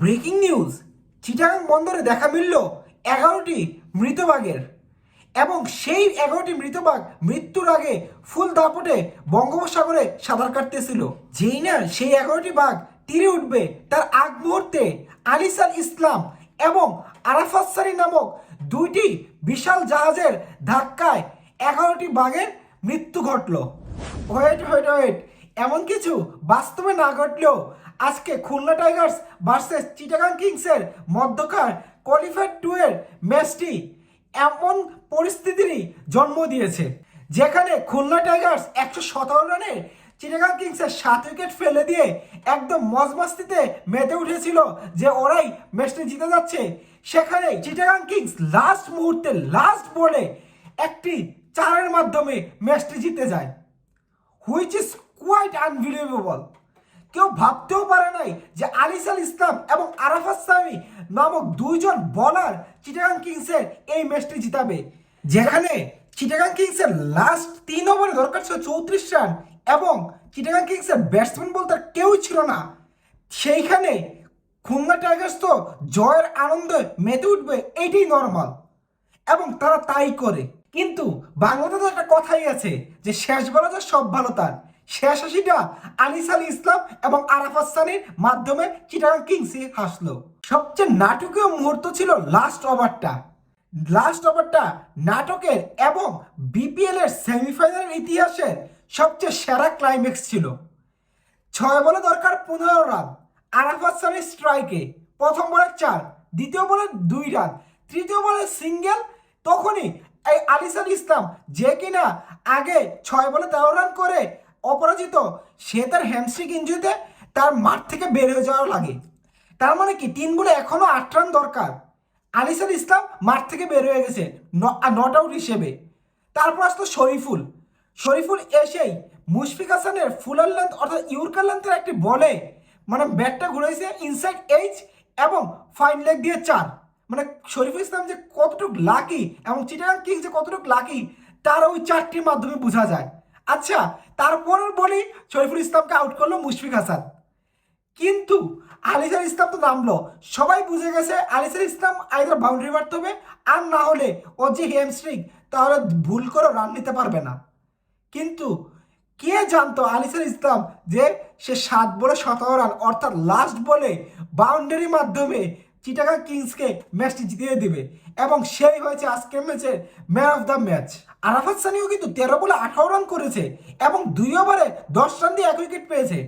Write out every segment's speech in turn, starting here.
Breaking news, Chittagong বন্দরে দেখা মিলল এগারোটি মৃতবাঘের এবং সেই এগারোটি মৃতবাঘ মৃত্যুর আগে ফুল দাপটে বঙ্গোপসাগরে সাঁতার কাটতেছিল। যেই না সেই এগারোটি বাঘ তীরে উঠবে তার আগ মুহূর্তে আলিসাল ইসলাম এবং আরাফাত সারি নামক দুইটি বিশাল জাহাজের ধাক্কায় এগারোটি বাঘের মৃত্যু ঘটলো। ওয়েট ওয়েট ওয়েট এমন কিছু বাস্তবে না ঘটলেও আজকে খুলনা টাইগার্স ভার্সেস চিটাগাং কিংসের মধ্যকার কোয়ালিফায়ার টু এর ম্যাচটি এমন পরিস্থিতিরই জন্ম দিয়েছে, যেখানে খুলনা টাইগার্স একশো সতেরো রানে চিটাগাং কিংসের সাত উইকেট ফেলে দিয়ে একদম মজমাস্তিতে মেতে উঠেছিল যে ওরাই ম্যাচটি জিতে যাচ্ছে। সেখানে চিটাগাং কিংস লাস্ট মুহূর্তে লাস্ট বলে একটি চারের মাধ্যমে ম্যাচটি জিতে যায়। হুইচ ইজ কোয়াইট আনবিলিভেবল কেউ ভাবতেও পারে নাই যে আলিসাল ইসলাম এবং আরাফাত সামি নামক দুইজন বলার চিটাগাং কিংসের এই ম্যাচটি জিতাবে, যেখানে চিটাগাং কিংসের লাস্ট তিন ওভারে দরকার ছিল চৌত্রিশ রান এবং চিটাগাং কিংসের ব্যাটসম্যান বলতে কেউই ছিল না। সেইখানে খুলনা টাইগার্স তো জয়ের আনন্দে মেতে উঠবে এইটাই নর্মাল এবং তারা তাই করে। কিন্তু বাংলাতে তো একটা কথাই আছে যে শেষ বলা যায় সব ভালো তার। শেষ হাসিটা আনিস আলী ইসলাম এবং আরাফাত সানির মাধ্যমে চিটাগাং কিংসে হাসলো। সবচেয়ে নাটকীয় মুহূর্ত ছিল লাস্ট ওভারটা। লাস্ট ওভারটা নাটকের এবং বিপিএল এর সেমিফাইনালের ইতিহাসের সবচেয়ে সেরা ক্লাইম্যাক্স ছিল। ছয় বলে দরকার পনেরো রান, আরাফাত সানির স্ট্রাইকে প্রথম বলে চার, দ্বিতীয় বলে দুই রান, তৃতীয় বলে সিঙ্গেল তখনই এই আলিসান ইসলাম যে কিনা আগে ছয় বলে তেরো রান করে অপরাজিত। সে তার হ্যামস্ট্রিক ইঞ্জুরিতে তার মাঠ থেকে বের হয়ে যাওয়ার লাগে। তার মানে কি? তিন বলে এখনও আট রান দরকার। আলিসান ইসলাম মাঠ থেকে বের হয়ে গেছে নট আউট হিসেবে। তারপর আসতো শরীফুল। শরীফুল এসেই মুশফিক হাসানের ফুলার লেন্থ অর্থাৎ ইউরকার লেন্থের একটি বলে মানে ব্যাটটা ঘুরেছে ইনসাইড এইচ এবং ফাইন লেগ দিয়ে চার। মানে শরীফুল ইসলাম যে কতটুকু লাকি এবং চিটাগাং কিংস যে কতটুকু লাকি তার ওই চারটির মাধ্যমে বোঝা যায়। আচ্ছা তারপর বলি শরীফুল ইসলামকে আউট করল মুশফিক হাসান। কিন্তু আলিসার ইসলাম তো নামলো। সবাই বুঝে গেছে আলিসার ইসলাম আইদার বাউন্ডারি মারতে হবে, আর না হলে ও যে হ্যামস্ট্রিং তাহলে ভুল করে রান নিতে পারবে না। কিন্তু কে জানতো আলিসার ইসলাম যে সে সাত বলে সতেরো রান অর্থাৎ লাস্ট বলে বাউন্ডারির মাধ্যমে চিটাগাং কিংসকে ম্যাচটি জিতিয়ে দিবে। এবং সেই হয়েছে আজকের ম্যাচে man of the match. Arafat Sanyo কিন্তু তেরো বলে আঠারো রান করেছে এবং দুই ওভারে দশ রান দিয়ে এক উইকেট পেয়েছে।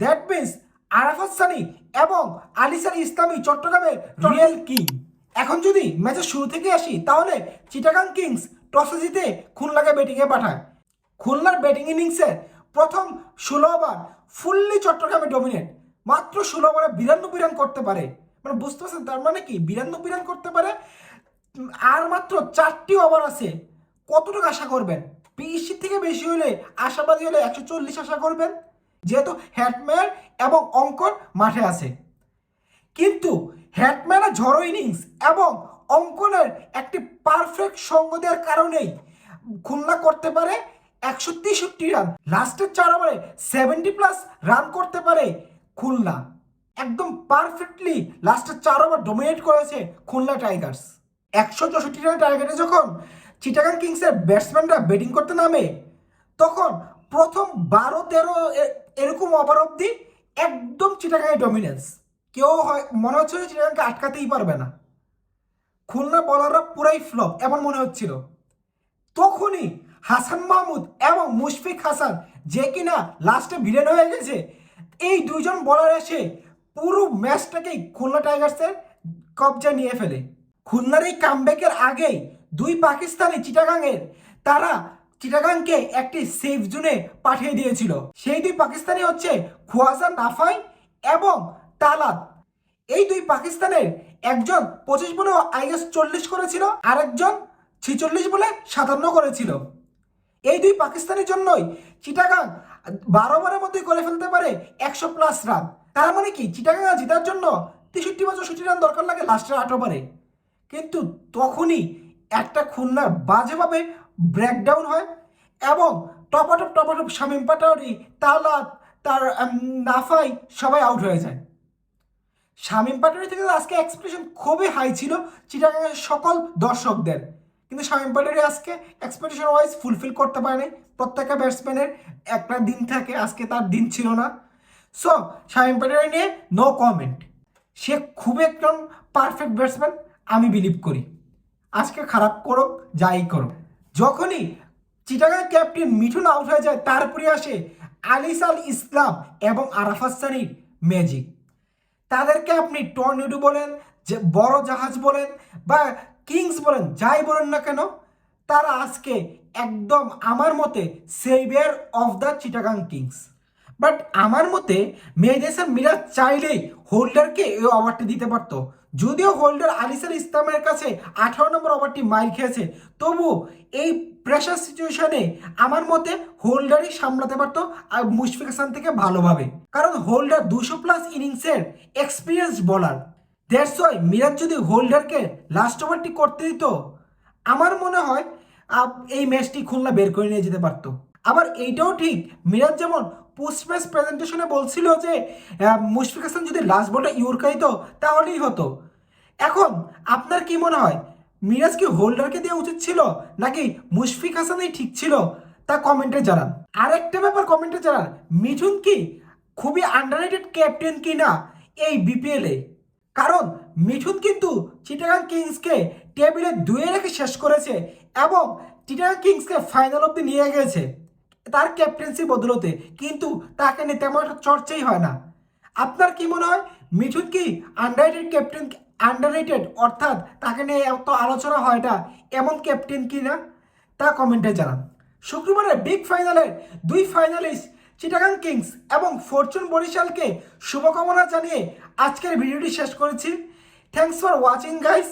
দ্যাট মিনস আরাফাত সানি এবং আলিসার ইসলামী চট্টগ্রামের রিয়েল কিং। এখন যদি ম্যাচের শুরু থেকে আসি, তাহলে চিটাগাং কিংস টসে জিতে খুলনাকে ব্যাটিংয়ে পাঠায়। খুলনার ব্যাটিং ইনিংসের প্রথম ষোলো ওভার ফুললি চট্টগ্রামে ডমিনেট মাত্র ষোলো ওভারে বিরানব্বই রান করতে পারে। মানে বুঝতে পারছেন? তার মানে কি? বিরানব্বই রান করতে পারে। আর মাত্র চারটি ওভার আছে। কতটুকু আশা করবেন? বিশ থেকে বেশি হলে আশাবাদী হলে একশো চল্লিশ আশা করবেন। যেহেতু হ্যাটম্যান এবং অঙ্কন মাঠে আছে। কিন্তু হ্যাটম্যানের ঝড়ো ইনিংস এবং অঙ্কনের একটি পারফেক্ট সঙ্গ দেওয়ার কারণেই খুলনা করতে পারে একশো তেষট্টি রান। লাস্টের চার ওভারে সেভেন্টি প্লাস রান করতে পারে খুলনা। একদম পারফেক্টলি লাস্টের চার ওভার ডোমিনেট করেছে খুলনা টাইগার্স একশো চৌষট্টি রানের টার্গেটে যখন চিটাগাং কিংসের ব্যাটসম্যানরা ব্যাটিং করতে নামে, তখন প্রথম বারো, তেরো এরকম ওভার অবধি একদম চিটাগাংয়ের ডমিনেন্স কেউ হয়, মনে হচ্ছে যে চিটাগাংকে আটকাতেই পারবে না। খুলনা বলাররা পুরাই ফ্লপ এমন মনে হচ্ছিল। তখনই হাসান মাহমুদ এবং মুশফিক হাসান যে কিনা লাস্টে ভিলেন হয়ে গেছে, এই দুজন বলার এসে পুরো ম্যাচটাকেই খুলনা টাইগার্সের কবজা নিয়ে ফেলে। খুলনার এই কামব্যাকের আগেই দুই পাকিস্তানি চিটাগাংয়ের, তারা চিটাগাংকে একটি সেফ জোনে পাঠিয়ে দিয়েছিল। সেই দুই পাকিস্তানি হচ্ছে খুয়াজা নাফাই এবং তালাত। এই দুই পাকিস্তানের একজন পঁচিশ বলে আই গেস চল্লিশ করেছিল, আরেকজন ছিচল্লিশ বলে সাতান্ন করেছিল। এই দুই পাকিস্তানের জন্যই চিটাগাং বারো বারের মধ্যে করে ফেলতে পারে একশো প্লাস রান তার মানে কি? চিটাগাঙ্গা জেতার জন্য তেষট্টি বা চৌষট্টি রান দরকার লাগে লাস্টের আট ওভারে। কিন্তু তখনই একটা খুলনার বাজেভাবে ব্রেকডাউন হয় এবং টপাটপ টপাটপ শামিম পাটাওরি তালাত, তার নাফাই সবাই আউট হয়ে যায়। শামীম পাটোয়ারি থেকে আজকে এক্সপ্রেশন খুবই হাই ছিল চিটাগাংয়ের সকল দর্শকদের। কিন্তু শামীম পাটোয়ারি আজকে এক্সপেকটেশন ওয়াইজ ফুলফিল করতে পারেনি। প্রত্যেকটা ব্যাটসম্যানের একটা দিন থাকে, আজকে তার দিন ছিল না। সো শামীম পাটোয়ারি নিয়ে নো কমেন্ট সে খুব একদম পারফেক্ট ব্যাটসম্যান আমি বিলিভ করি। আজকে খারাপ করুক, যাই করুক। যখনই চিটাগাং ক্যাপ্টেন মিঠুন আউট হয়ে যায়, তারপরে আসে আলিস আল ইসলাম এবং আরাফাত সানির ম্যাজিক তাদেরকে আপনি টর্নেডো বলেন, যে বড় জাহাজ বলেন বা কিংস বলেন, যাই বলেন না কেন, তারা আজকে একদম আমার মতে savior of the Chittagong Kings but আমার মতে মেহেদেসান মিরাজ চাইলেই হোল্ডারকে এই ওভারটি দিতে পারতো। যদিও হোল্ডার আলিসাল ইসলামের কাছে আঠারো নম্বর ওভারটি মাইল খেয়েছে, তবু এই প্রেশার সিচুয়েশনে আমার মতে হোল্ডারই সামলাতে পারতো আর মুশফিক হাসান থেকে ভালোভাবে। কারণ হোল্ডার দুশো প্লাস ইনিংসের এক্সপিরিয়েন্স বলার ওয়াই মিরাজ যদি হোল্ডারকে লাস্ট ওভারটি করতে দিত, আমার মনে হয় এই ম্যাচটি খুলনা বের করে নিয়ে যেতে পারতো। আবার এইটাও ঠিক, মিরাজ যেমন পোস্ট ম্যাচ প্রেজেন্টেশনে বলছিল যে মুশফিক হাসান যদি লাস্ট বলটা ইউরকাইতো তাহলেই হতো। এখন আপনার কি মনে হয়, মিরাজ কি হোল্ডারকে দেওয়া উচিত ছিল, নাকি মুশফিক হাসানই ঠিক ছিল? তা কমেন্টে জানান। আরেকটা ব্যাপার কমেন্টে জানান, মিঠুন কি খুবই আন্ডাররেটেড ক্যাপ্টেন কি না এই বিপিএলে কারণ মিঠুন কিন্তু চিটাগাং কিংসকে টেবিলে দুয়ে রেখে শেষ করেছে এবং চিটাগাং কিংসকে ফাইনাল অব্দি নিয়ে গেছে। তার ক্যাপ্টেন্সি বদলতে, কিন্তু তাকে নিয়ে তেমন একটা চর্চাই হয় না। আপনার কি মনে হয়, মিঠুন কি আন্ডাররেটেড ক্যাপ্টেন আন্ডাররেটেড অর্থাৎ তাকে নিয়ে এত আলোচনা হয় না এমন ক্যাপ্টেন কি না তা কমেন্টে জানান। শুক্রবারের বিগ ফাইনালের দুই ফাইনালিস্ট চিটাগাং কিংস এবং ফরচুন বরিশালকে শুভকামনা জানিয়ে আজকের ভিডিওটি শেষ করেছি। Thanks for watching guys